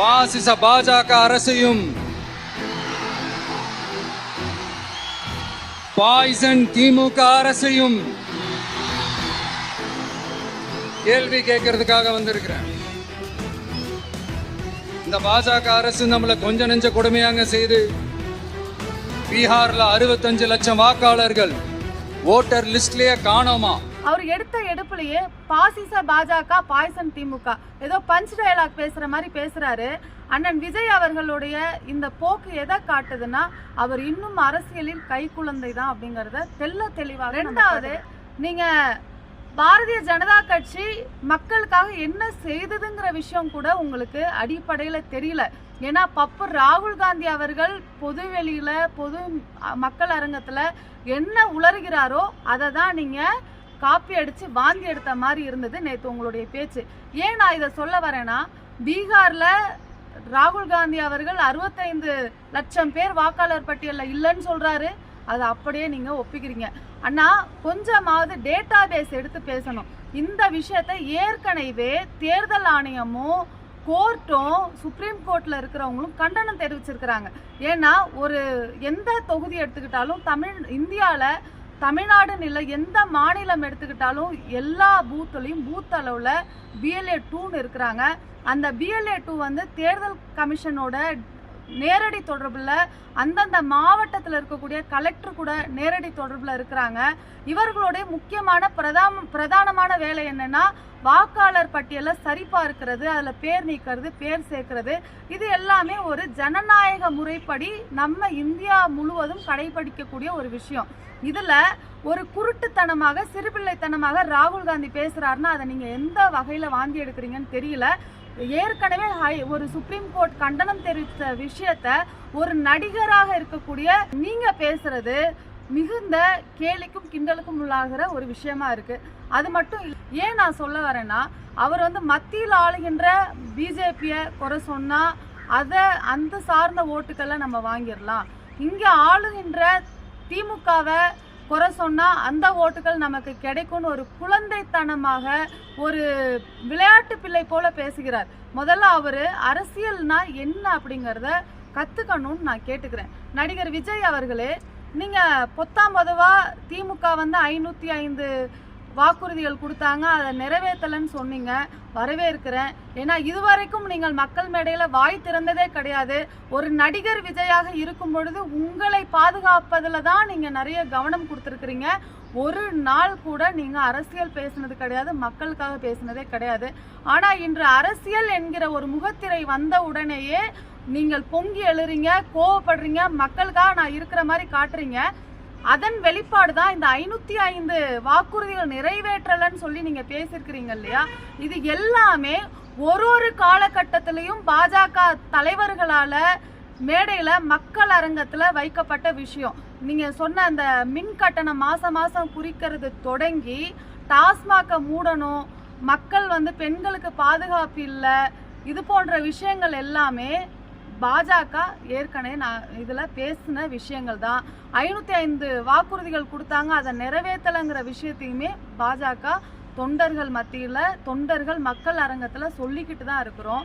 பாசிச பாஜக அரசையும் பாய்சன் திமுக அரசையும் கேள்வி கேட்கறதுக்காக வந்திருக்கிறேன். இந்த பாஜக அரசு நம்மளை கொஞ்ச நெஞ்ச கொடுமையாங்க செய்து பீகார்ல அறுபத்தஞ்சு லட்சம் வாக்காளர்கள் ஓட்டர் லிஸ்ட்லயே காணோமா? அவர் எடுத்த எடுப்புலயே பாசிச பாஜக பாய்சன் திமுக. ஏதோ பஞ்ச் டயலாக் பேசுற மாதிரி பேசுறாரு. அண்ணன் விஜய் அவர்களுடைய இந்த போக்கு எதை காட்டுதுன்னா அவர் இன்னும் அரசியலில் கை குழந்தை தான் அப்படிங்கறத தெள்ள தெளிவாக ரெண்டாவது நீங்க பாரதிய ஜனதா கட்சி மக்களுக்காக என்ன செய்ததுங்கிற விஷயம் கூட உங்களுக்கு அடிப்படையில தெரியல. ஏன்னா பப்பு ராகுல் காந்தி அவர்கள் பொது வெளியில பொது மக்கள் அரங்கத்துல என்ன உளறுகிறாரோ அதை தான் நீங்க காப்பி அடிச்சு வாந்தி எடுத்த மாதிரி இருந்தது நேற்று உங்களுடைய பேச்சு. ஏன் நான் இதை சொல்ல வரேன்னா பீகார்ல ராகுல் காந்தி அவர்கள் அறுபத்தைந்து லட்சம் பேர் வாக்காளர் பட்டியலில் இல்லைன்னு சொல்றாரு. அதை அப்படியே நீங்க ஒப்பிக்கிறீங்க. அண்ணா கொஞ்சமாவது டேட்டா பேஸ் எடுத்து பேசணும். இந்த விஷயத்தை ஏற்கனவே தேர்தல் ஆணையமும் கோர்ட்டும் சுப்ரீம் கோர்ட்ல இருக்கிறவங்களும் கண்டனம் தெரிவிச்சிருக்கிறாங்க. ஏன்னா ஒரு எந்த தொகுதி எடுத்துக்கிட்டாலும் தமிழ் இந்தியாவில் தமிழ்நாடுன்னு இல்லை எந்த மாநிலம் எடுத்துக்கிட்டாலும் எல்லா பூத்துலையும் பூத் அளவில் பிஎல்ஏ டூன்னு இருக்கிறாங்க. அந்த பிஎல்ஏ டூ வந்து தேர்தல் கமிஷனோட நேரடி தொடர்பில் அந்தந்த மாவட்டத்தில் இருக்கக்கூடிய கலெக்டர் கூட நேரடி தொடர்பில் இருக்கிறாங்க. இவர்களுடைய முக்கியமான பிரதான பிரதானமான வேலை என்னென்னா வாக்காளர் பட்டியலை சரிபார்க்கிறது அதில் பேர் நீக்கிறது பேர் சேர்க்கிறது இது எல்லாமே ஒரு ஜனநாயக முறைப்படி நம்ம இந்தியா முழுவதும் கடைபிடிக்கக்கூடிய ஒரு விஷயம். இதில் ஒரு குருட்டுத்தனமாக சிறுபிள்ளைத்தனமாக ராகுல் காந்தி பேசுகிறாருன்னா அதை நீங்கள் எந்த வகையில் வாந்தி எடுக்கிறீங்கன்னு தெரியல. ஏற்கனவே ஹை- ஒரு சுப்ரீம் கோர்ட் கண்டனம் தெரிவித்த விஷயத்த ஒரு நடிகராக இருக்கக்கூடிய நீங்கள் பேசுறது மிகுந்த கேலிக்கும் கிண்டலுக்கும் உள்ளாகிற ஒரு விஷயமா இருக்குது அது மட்டும் ஏன் நான் சொல்ல வரேன்னா அவர் வந்து மத்தியில் ஆளுகின்ற பிஜேபியை குறை சொன்னால் அதை அந்த சார்ந்த ஓட்டுக்கெல்லாம் நம்ம வாங்கிடலாம். இங்கே ஆளுகின்ற திமுகவை குறை சொன்னால் அந்த ஓட்டுகள் நமக்கு கிடைக்கும்னு ஒரு குழந்தைத்தனமாக ஒரு விளையாட்டு பிள்ளை போல பேசுகிறார். முதல்ல அவர் அரசியல்னா என்ன அப்படிங்கிறத கற்றுக்கணும்னு நான் கேட்டுக்கிறேன். நடிகர் விஜய் அவர்களே நீங்கள் பொத்தாம் பொதுவாக திமுக வந்து ஐநூற்றி ஐந்து வாக்குறுதிகள் கொடுத்தாங்க அதை நிறைவேற்றலைன்னு சொன்னீங்க. வரவேற்கிறேன். ஏன்னா இதுவரைக்கும் நீங்கள் மக்கள் மேடையில் வாய் திறந்ததே கிடையாது. ஒரு நடிகர் விஜயாக இருக்கும் பொழுது உங்களை பாதுகாப்பதில் தான் நீங்கள் நிறைய கவனம் கொடுத்துருக்குறீங்க. ஒரு நாள் கூட நீங்கள் அரசியல் பேசுனது கிடையாது மக்களுக்காக பேசினதே கிடையாது. ஆனால் இன்று அரசியல் என்கிற ஒரு முகத்திரை வந்த உடனேயே நீங்கள் பொங்கி எழுறீங்க கோவப்படுறீங்க மக்களுக்காக நான் இருக்கிற மாதிரி காட்டுறீங்க. அதன் வெளிப்பாடு தான் இந்த ஐநூத்தி ஐந்து வாக்குறுதிகள் நிறைவேற்றலன்னு சொல்லி நீங்க பேசியிருக்கிறீங்க இல்லையா? இது எல்லாமே ஒரு ஒரு காலகட்டத்திலையும் பாஜக தலைவர்களால மேடையில மக்கள் அரங்கத்துல வைக்கப்பட்ட விஷயம். நீங்க சொன்ன அந்த மின் கட்டணம் மாசம் மாசம் குறிக்கிறது தொடங்கி டாஸ்மாகை மூடணும் மக்கள் வந்து பெண்களுக்கு பாதுகாப்பு இல்லை இது போன்ற விஷயங்கள் எல்லாமே பாஜக ஏற்கனவே நான் இதில் பேசின விஷயங்கள் தான் ஐநூற்றி ஐந்து வாக்குறுதிகள் கொடுத்தாங்க. அதை நிறைவேற்றலைங்கிற விஷயத்தையுமே பாஜக தொண்டர்கள் மத்தியில் தொண்டர்கள் மக்கள் அரங்கத்தில் சொல்லிக்கிட்டு தான் இருக்கிறோம்.